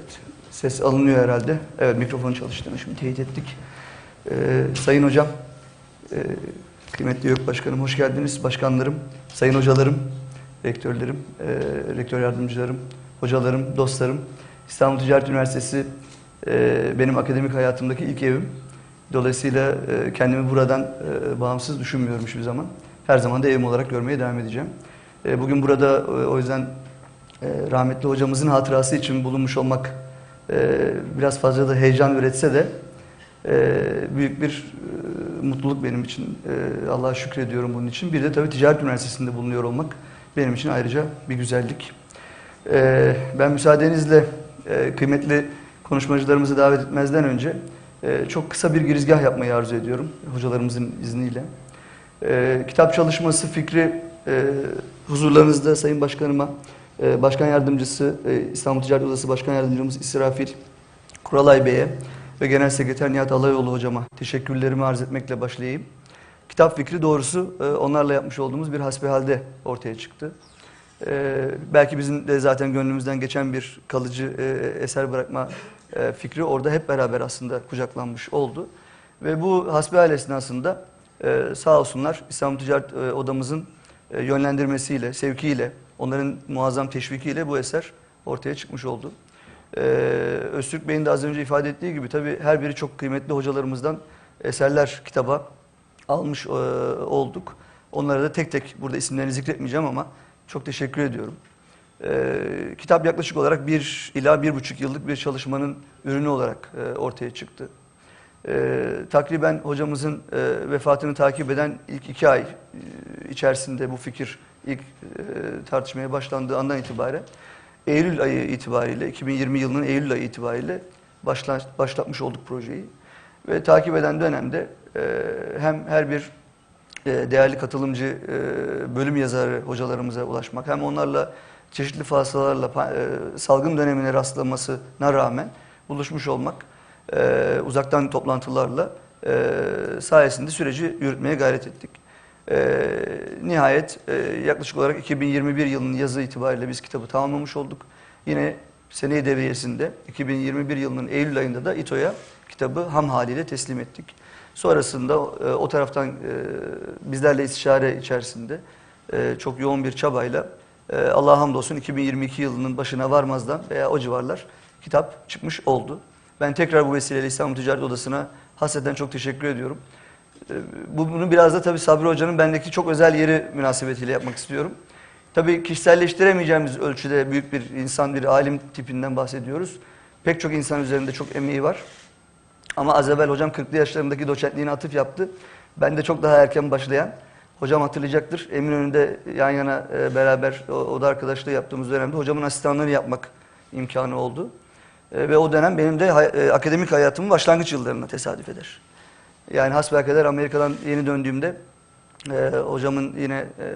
Evet, ses alınıyor herhalde. Evet, mikrofon çalıştığını şimdi teyit ettik. Ee, sayın hocam, e, kıymetli YÖK Başkanım hoş geldiniz. Başkanlarım, sayın hocalarım, rektörlerim, e, rektör yardımcılarım, hocalarım, dostlarım. İstanbul Ticaret Üniversitesi e, benim akademik hayatımdaki ilk evim. Dolayısıyla e, kendimi buradan e, bağımsız düşünmüyorum hiçbir zaman. Her zaman da evim olarak görmeye devam edeceğim. E, bugün burada e, o yüzden e, rahmetli hocamızın hatırası için bulunmuş olmak e, biraz fazla da heyecan üretse de e, büyük bir e, mutluluk benim için. Allah'a şükrediyorum bunun için. Bir de tabii Ticaret Üniversitesi'nde bulunuyor olmak benim için ayrıca bir güzellik. Ben müsaadenizle kıymetli konuşmacılarımızı davet etmezden önce çok kısa bir girizgah yapmayı arzu ediyorum hocalarımızın izniyle. Kitap çalışması fikri huzurlarınızda Sayın Başkanıma, e, Başkan Yardımcısı, e, İstanbul Ticaret Odası Başkan Yardımcımız İsrafil Kuralay Bey'e ve Genel Sekreter Nihat Alayoğlu hocama teşekkürlerimi arz etmekle başlayayım. Kitap fikri doğrusu e, onlarla yapmış olduğumuz bir hasbihalde ortaya çıktı. E, belki bizim de zaten gönlümüzden geçen bir kalıcı eser bırakma fikri orada hep beraber aslında kucaklanmış oldu. Ve bu hasbihal esnasında e, sağ olsunlar İstanbul Ticaret Odamızın yönlendirmesiyle, sevkiyle, onların muazzam teşvikiyle bu eser ortaya çıkmış oldu. Ee, Öztürk Bey'in de az önce ifade ettiği gibi tabii her biri çok kıymetli hocalarımızdan eserler kitaba almış e, olduk. Onlara da tek tek burada isimlerini zikretmeyeceğim ama çok teşekkür ediyorum. Ee, kitap yaklaşık olarak bir ila bir buçuk yıllık bir çalışmanın ürünü olarak e, ortaya çıktı. Ee, takriben hocamızın e, vefatını takip eden ilk iki ay e, içerisinde bu fikir ilk e, tartışmaya başlandığı andan itibaren Eylül ayı itibariyle 2020 yılının Eylül ayı itibariyle başla, başlatmış olduk projeyi. Ve takip eden dönemde e, hem her bir e, değerli katılımcı bölüm yazarı hocalarımıza ulaşmak hem onlarla çeşitli fasılalarla pa- e, salgın dönemine rastlamasına rağmen buluşmuş olmak uzaktan toplantılarla sayesinde süreci yürütmeye gayret ettik. E, nihayet e, yaklaşık olarak 2021 yılının yazı itibariyle biz kitabı tamamlamış olduk. Yine seneyi devriyesinde 2021 yılının Eylül ayında da İTO'ya kitabı ham haliyle teslim ettik. Sonrasında e, o taraftan e, bizlerle istişare içerisinde e, çok yoğun bir çabayla e, Allah'a hamdolsun 2022 yılının başına varmazdan veya o civarlar kitap çıkmış oldu. Ben tekrar bu vesileyle İstanbul Ticaret Odası'na hasreten çok teşekkür ediyorum. Bu- Bunu biraz da tabii Sabri Hoca'nın bendeki çok özel yeri münasebetiyle yapmak istiyorum. Tabii kişiselleştiremeyeceğimiz ölçüde büyük bir insan, bir alim tipinden bahsediyoruz. Pek çok insan üzerinde çok emeği var. Ama az evvel hocam 40'lı yaşlarındaki doçentliğine atıf yaptı. Ben de çok daha erken başlayan. Hocam hatırlayacaktır. Eminönü'nde yan yana e, beraber o, oda arkadaşlığı yaptığımız dönemde hocamın asistanlığını yapmak imkanı oldu. E, ve o dönem benim de e, akademik hayatımın başlangıç yıllarına tesadüf eder. Yani hasbelkader Amerika'dan yeni döndüğümde e, hocamın yine e,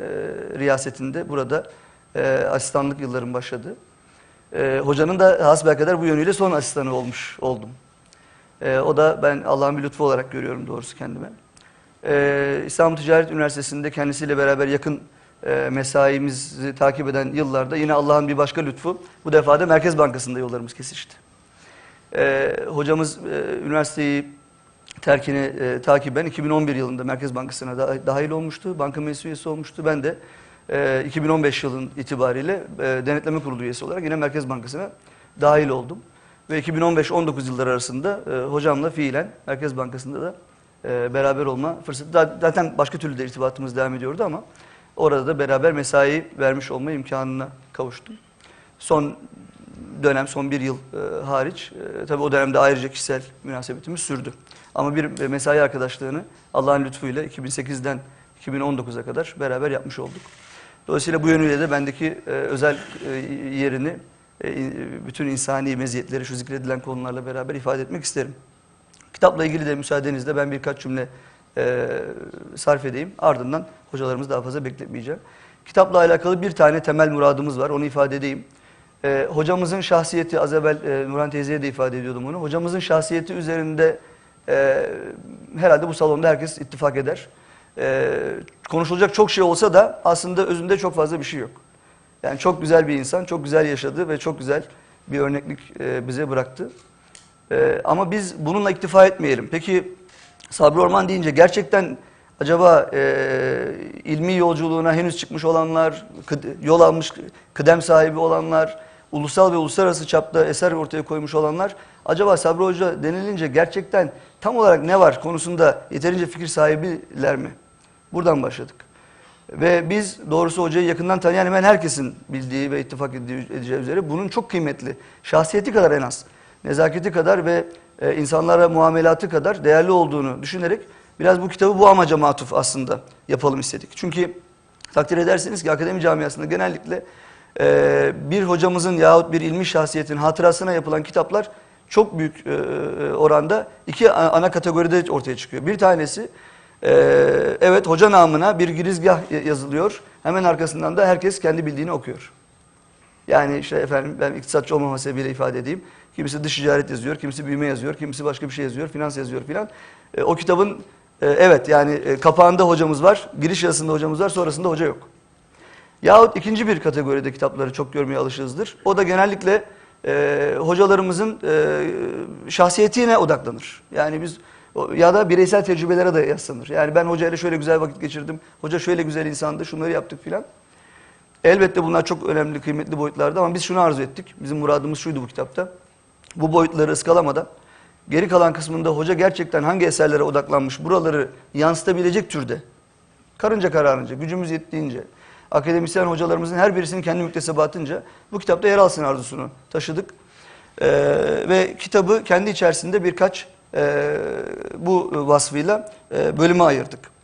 riyasetinde burada e, asistanlık yıllarım başladı. E, hocanın da hasbelkader bu yönüyle son asistanı olmuş oldum. E, o da ben Allah'ın bir lütfu olarak görüyorum doğrusu kendime. E, İstanbul Ticaret Üniversitesi'nde kendisiyle beraber yakın e, mesaimizi takip eden yıllarda yine Allah'ın bir başka lütfu. Bu defa da Merkez Bankası'nda yollarımız kesişti. E, hocamız e, üniversiteyi terkini e, takiben 2011 yılında Merkez Bankası'na da, dahil olmuştu. Banka meclis üyesi olmuştu. Ben de e, 2015 yılın itibariyle e, denetleme kurulu üyesi olarak yine Merkez Bankası'na dahil oldum. Ve 2015-19 yılları arasında e, hocamla fiilen Merkez Bankası'nda da e, beraber olma fırsatı. Zaten başka türlü de irtibatımız devam ediyordu ama orada da beraber mesai vermiş olma imkanına kavuştum. Son dönem, son bir yıl e, hariç, e, tabii o dönemde ayrıca kişisel münasebetimiz sürdü. Ama bir mesai arkadaşlığını Allah'ın lütfuyla 2008'den 2019'a kadar beraber yapmış olduk. Dolayısıyla bu yönüyle de bendeki e, özel e, yerini, e, bütün insani meziyetleri şu zikredilen konularla beraber ifade etmek isterim. Kitapla ilgili de müsaadenizle ben birkaç cümle e, sarf edeyim. Ardından hocalarımızı daha fazla bekletmeyeceğim. Kitapla alakalı bir tane temel muradımız var. Onu ifade edeyim. E, hocamızın şahsiyeti, az evvel e, Nurhan teyzeye de ifade ediyordum onu. Hocamızın şahsiyeti üzerinde e, herhalde bu salonda herkes ittifak eder. E, konuşulacak çok şey olsa da aslında özünde çok fazla bir şey yok. Yani çok güzel bir insan, çok güzel yaşadı ve çok güzel bir örneklik e, bize bıraktı. E, ama biz bununla iktifa etmeyelim. Peki Sabri Orman deyince gerçekten acaba e, ilmi yolculuğuna henüz çıkmış olanlar, yol almış, kıdem sahibi olanlar, ulusal ve uluslararası çapta eser ortaya koymuş olanlar acaba Sabri Hoca denilince gerçekten tam olarak ne var konusunda yeterince fikir sahibiler mi? Buradan başladık. Ve biz doğrusu hocayı yakından tanıyan hemen herkesin bildiği ve ittifak edeceği üzere bunun çok kıymetli, şahsiyeti kadar en az, nezaketi kadar ve e, insanlara muamelatı kadar değerli olduğunu düşünerek biraz bu kitabı bu amaca matuf aslında yapalım istedik. Çünkü takdir edersiniz ki akademi camiasında genellikle e, bir hocamızın yahut bir ilmi şahsiyetin hatırasına yapılan kitaplar çok büyük e, oranda iki ana kategoride ortaya çıkıyor. Bir tanesi e, evet hoca namına bir girizgah ya- yazılıyor. Hemen arkasından da herkes kendi bildiğini okuyor. Yani işte efendim ben iktisatçı olmama sebebiyle ifade edeyim. Kimisi dış ticaret yazıyor, kimisi büyüme yazıyor, kimisi başka bir şey yazıyor, finans yazıyor filan. E, o kitabın e, evet yani e, kapağında hocamız var, giriş yazısında hocamız var, sonrasında hoca yok. Yahut ikinci bir kategoride kitapları çok görmeye alışığızdır. O da genellikle e, hocalarımızın e, şahsiyetine odaklanır. Yani biz ya da bireysel tecrübelere de yaslanır. Yani ben hocayla şöyle güzel vakit geçirdim, hoca şöyle güzel insandı, şunları yaptık filan. Elbette bunlar çok önemli, kıymetli boyutlardı ama biz şunu arzu ettik. Bizim muradımız şuydu bu kitapta. Bu boyutları ıskalamadan geri kalan kısmında hoca gerçekten hangi eserlere odaklanmış buraları yansıtabilecek türde karınca kararınca, gücümüz yettiğince, akademisyen hocalarımızın her birisinin kendi müktesebatınca bu kitapta yer alsın arzusunu taşıdık. Ee, ve kitabı kendi içerisinde birkaç e, bu vasfıyla e, bölüme ayırdık.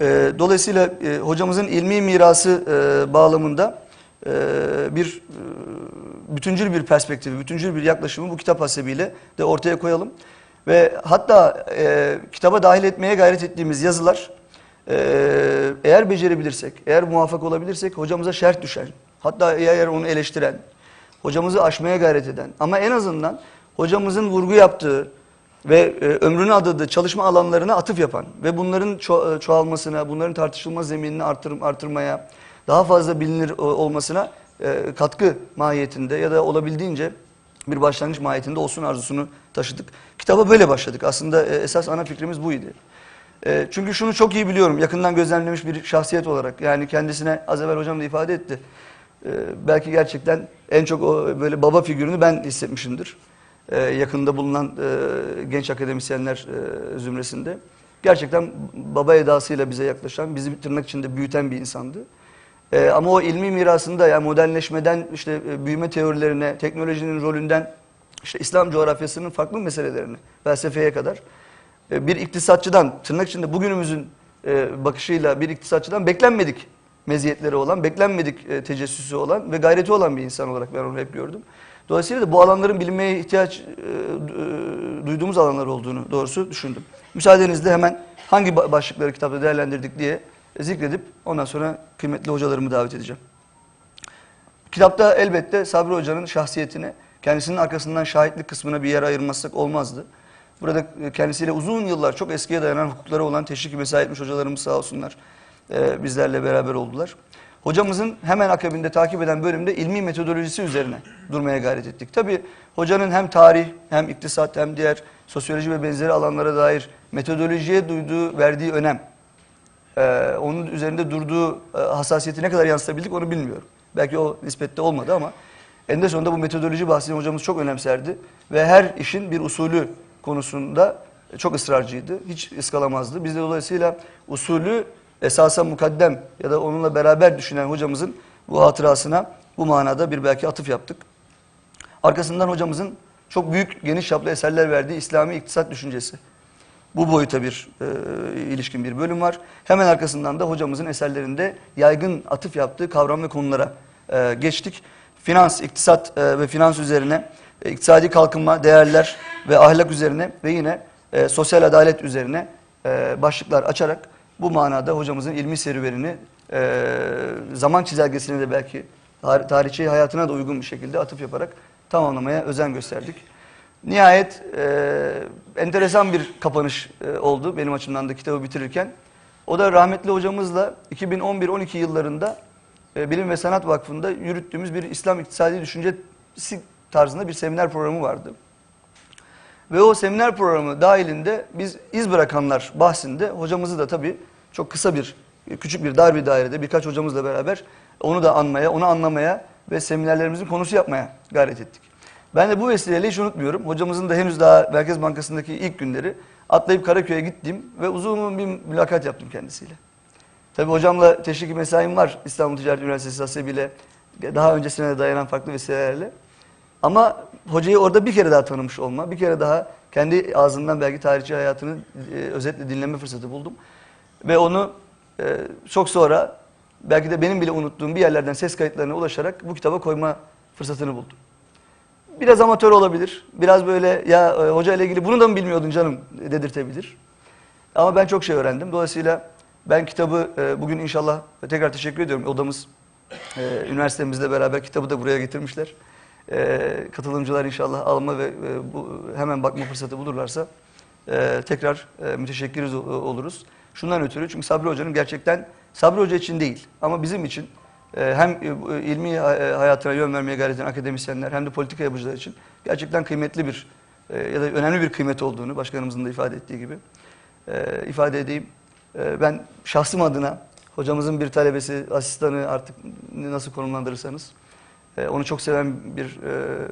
Ee, dolayısıyla e, hocamızın ilmi mirası e, bağlamında e, bir e, bütüncül bir perspektifi, bütüncül bir yaklaşımı bu kitap hasebiyle de ortaya koyalım. Ve hatta e, kitaba dahil etmeye gayret ettiğimiz yazılar e, eğer becerebilirsek, eğer muvaffak olabilirsek hocamıza şerh düşen, hatta eğer onu eleştiren, hocamızı aşmaya gayret eden ama en azından hocamızın vurgu yaptığı ve e, ömrünü adadığı çalışma alanlarına atıf yapan ve bunların ço- e, çoğalmasına, bunların tartışılma zeminini artır, artırmaya, daha fazla bilinir e, olmasına katkı mahiyetinde ya da olabildiğince bir başlangıç mahiyetinde olsun arzusunu taşıdık. Kitaba böyle başladık. Aslında esas ana fikrimiz buydu. E, çünkü şunu çok iyi biliyorum yakından gözlemlemiş bir şahsiyet olarak. Yani kendisine az evvel hocam da ifade etti. E, belki gerçekten en çok o böyle baba figürünü ben hissetmişimdir. E, yakında bulunan e, genç akademisyenler e, zümresinde. Gerçekten baba edasıyla bize yaklaşan, bizi tırnak içinde büyüten bir insandı. E, ama o ilmi mirasında yani modernleşmeden işte e, büyüme teorilerine, teknolojinin rolünden işte İslam coğrafyasının farklı meselelerine, felsefeye kadar bir iktisatçıdan tırnak içinde bugünümüzün e, bakışıyla bir iktisatçıdan beklenmedik meziyetleri olan, beklenmedik e, tecessüsü olan ve gayreti olan bir insan olarak ben onu hep gördüm. Dolayısıyla da bu alanların bilinmeye ihtiyaç e, e, duyduğumuz alanlar olduğunu doğrusu düşündüm. Müsaadenizle hemen hangi ba- başlıkları kitapta değerlendirdik diye zikredip ondan sonra kıymetli hocalarımı davet edeceğim. Kitapta elbette Sabri Hoca'nın şahsiyetine, kendisinin arkasından şahitlik kısmına bir yer ayırmazsak olmazdı. Burada e, kendisiyle uzun yıllar çok eskiye dayanan hukukları olan teşvik mesai etmiş hocalarımız sağ olsunlar e, bizlerle beraber oldular. Hocamızın hemen akabinde takip eden bölümde ilmi metodolojisi üzerine durmaya gayret ettik. Tabi hocanın hem tarih hem iktisat hem diğer sosyoloji ve benzeri alanlara dair metodolojiye duyduğu, verdiği önem, ee, onun üzerinde durduğu e, hassasiyeti ne kadar yansıtabildik onu bilmiyorum. Belki o nispette olmadı ama eninde sonunda bu metodoloji bahsini hocamız çok önemserdi. Ve her işin bir usulü konusunda çok ısrarcıydı. Hiç ıskalamazdı. Biz de dolayısıyla usulü esasa mukaddem ya da onunla beraber düşünen hocamızın bu hatırasına bu manada bir belki atıf yaptık. Arkasından hocamızın çok büyük geniş çaplı eserler verdiği İslami iktisat düşüncesi. Bu boyuta bir e, ilişkin bir bölüm var. Hemen arkasından da hocamızın eserlerinde yaygın atıf yaptığı kavram ve konulara e, geçtik. Finans, iktisat e, ve finans üzerine, iktisadi kalkınma, değerler ve ahlak üzerine ve yine e, sosyal adalet üzerine e, başlıklar açarak bu manada hocamızın ilmi serüvenini e, zaman çizelgesini de belki tar- tarihçi hayatına da uygun bir şekilde atıf yaparak tamamlamaya özen gösterdik. Nihayet e, enteresan bir kapanış e, oldu benim açımdan da kitabı bitirirken. O da rahmetli hocamızla 2011-12 yıllarında e, Bilim ve Sanat Vakfı'nda yürüttüğümüz bir İslam İktisadi Düşünce si- tarzında bir seminer programı vardı. Ve o seminer programı dahilinde biz iz bırakanlar bahsinde hocamızı da tabii çok kısa bir, küçük bir dar bir dairede birkaç hocamızla beraber onu da anmaya, onu anlamaya ve seminerlerimizin konusu yapmaya gayret ettik. Ben de bu vesileyle hiç unutmuyorum. Hocamızın da henüz daha Merkez Bankası'ndaki ilk günleri atlayıp Karaköy'e gittim ve uzun bir mülakat yaptım kendisiyle. Tabii hocamla teşviki mesaim var İstanbul Ticaret Üniversitesi hasebiyle daha öncesine de dayanan farklı vesilelerle. Ama hocayı orada bir kere daha tanımış olma, bir kere daha kendi ağzından belki tarihçi hayatını e, özetle dinleme fırsatı buldum. Ve onu e, çok sonra belki de benim bile unuttuğum bir yerlerden ses kayıtlarına ulaşarak bu kitaba koyma fırsatını buldum. Biraz amatör olabilir, biraz böyle ya e, hoca ile ilgili bunu da mı bilmiyordun canım dedirtebilir. Ama ben çok şey öğrendim. Dolayısıyla ben kitabı e, bugün inşallah tekrar teşekkür ediyorum. Odamız e, üniversitemizle beraber kitabı da buraya getirmişler. E, katılımcılar inşallah alma ve e, bu hemen bakma fırsatı bulurlarsa e, tekrar e, müteşekkiriz oluruz. Şundan ötürü çünkü Sabri Hoca'nın gerçekten Sabri Hoca için değil ama bizim için e, hem e, bu ilmi e, hayatına yön vermeye gayret eden akademisyenler hem de politika yapıcılar için gerçekten kıymetli bir e, ya da önemli bir kıymet olduğunu başkanımızın da ifade ettiği gibi e, ifade edeyim. E, ben şahsım adına hocamızın bir talebesi, asistanı artık nasıl konumlandırırsanız e, onu çok seven bir e,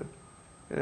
e,